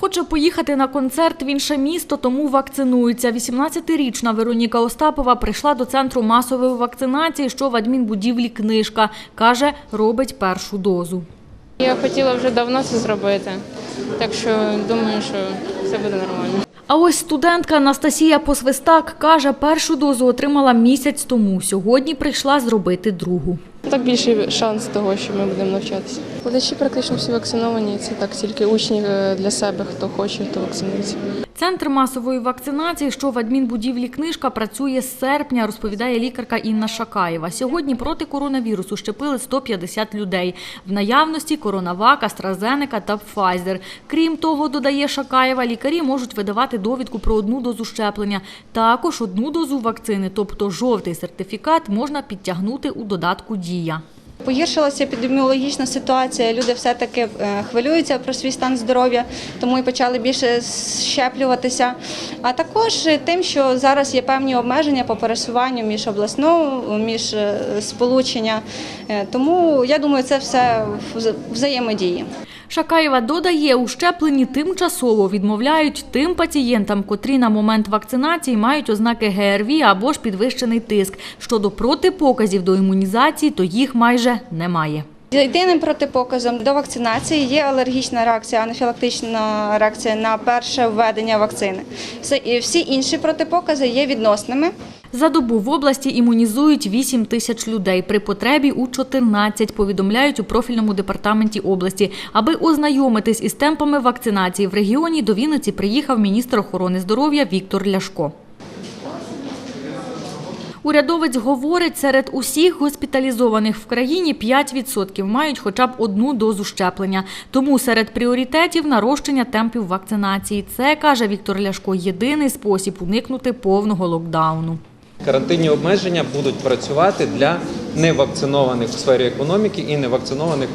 Хоче поїхати на концерт в інше місто, тому вакцинується. 18-річна Вероніка Остапова прийшла до центру масової вакцинації, що в адмінбудівлі книжка. Каже, робить першу дозу. Я хотіла вже давно це зробити, так що думаю, що все буде нормально. А ось студентка Анастасія Посвистак каже, першу дозу отримала місяць тому. Сьогодні прийшла зробити другу. Так більший шанс того, що ми будемо навчатися. Глядачі практично всі вакциновані. Це так тільки учні е, для себе, хто хоче, то вакцинується. Центр масової вакцинації, що в адмінбудівлі книжка, працює з серпня, розповідає лікарка Інна Шакаєва. Сьогодні проти коронавірусу щепили 150 людей. В наявності коронавак, AstraZeneca та Pfizer. Крім того, додає Шакаєва, лікарі можуть видавати довідку про одну дозу щеплення. Також одну дозу вакцини, тобто жовтий сертифікат, можна підтягнути у додатку «Дія». Погіршилася епідеміологічна ситуація. Люди все-таки е, хвилюються про свій стан здоров'я, тому і почали більше щеплюватися. А також тим, що зараз є певні обмеження по пересуванню між обласною, між е, сполучення. Е, Тому я думаю, це все вза- взаємодії. Шакаєва додає, у щепленні тимчасово відмовляють тим пацієнтам, котрі на момент вакцинації мають ознаки ГРВІ або ж підвищений тиск. Щодо протипоказів до імунізації, то їх майже немає. Єдиним протипоказом до вакцинації є алергічна реакція, анафілактична реакція на перше введення вакцини. Всі інші протипокази є відносними. За добу в області імунізують 8 тисяч людей, при потребі у 14, повідомляють у профільному департаменті області. Аби ознайомитись із темпами вакцинації в регіоні, до Вінниці приїхав міністр охорони здоров'я Віктор Ляшко. Урядовець говорить, серед усіх госпіталізованих в країні 5% мають хоча б одну дозу щеплення. Тому серед пріоритетів нарощення темпів вакцинації. Це, каже Віктор Ляшко, єдиний спосіб уникнути повного локдауну. Карантинні обмеження будуть працювати для невакцинованих в сфері економіки і невакцинованих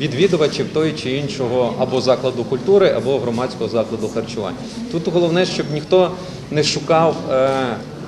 відвідувачів тої чи іншого або закладу культури, або громадського закладу харчування. Тут головне, щоб ніхто не шукав. Е,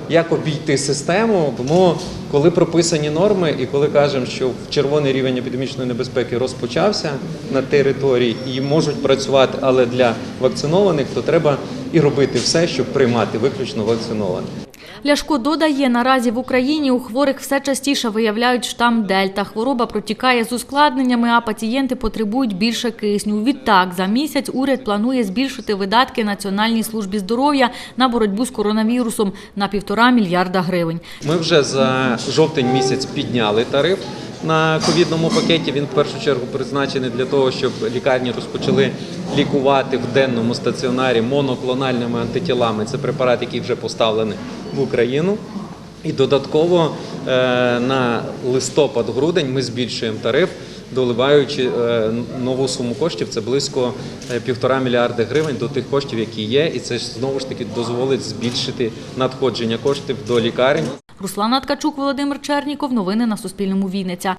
як обійти систему, тому коли прописані норми, і коли кажемо, що червоний рівень епідемічної небезпеки розпочався на території і можуть працювати, але для вакцинованих, то треба і робити все, щоб приймати виключно вакцинованих. Ляшко додає, наразі в Україні у хворих все частіше виявляють штам Дельта. Хвороба протікає з ускладненнями, а пацієнти потребують більше кисню. Відтак, за місяць уряд планує збільшити видатки Національній службі здоров'я на боротьбу з коронавірусом на півтора мільярда гривень. Ми вже за жовтень місяць підняли тариф на ковідному пакеті. Він в першу чергу призначений для того, щоб лікарні розпочали лікувати в денному стаціонарі моноклональними антитілами. Це препарат, який вже поставлений в Україну. І додатково е, на листопад-грудень ми збільшуємо тариф, доливаючи е, нову суму коштів. Це близько е, півтора мільярди гривень до тих коштів, які є, і це ж знову ж таки дозволить збільшити надходження коштів до лікарень. Руслана Ткачук, Володимир Черніков. Новини на Суспільному. Вінниця.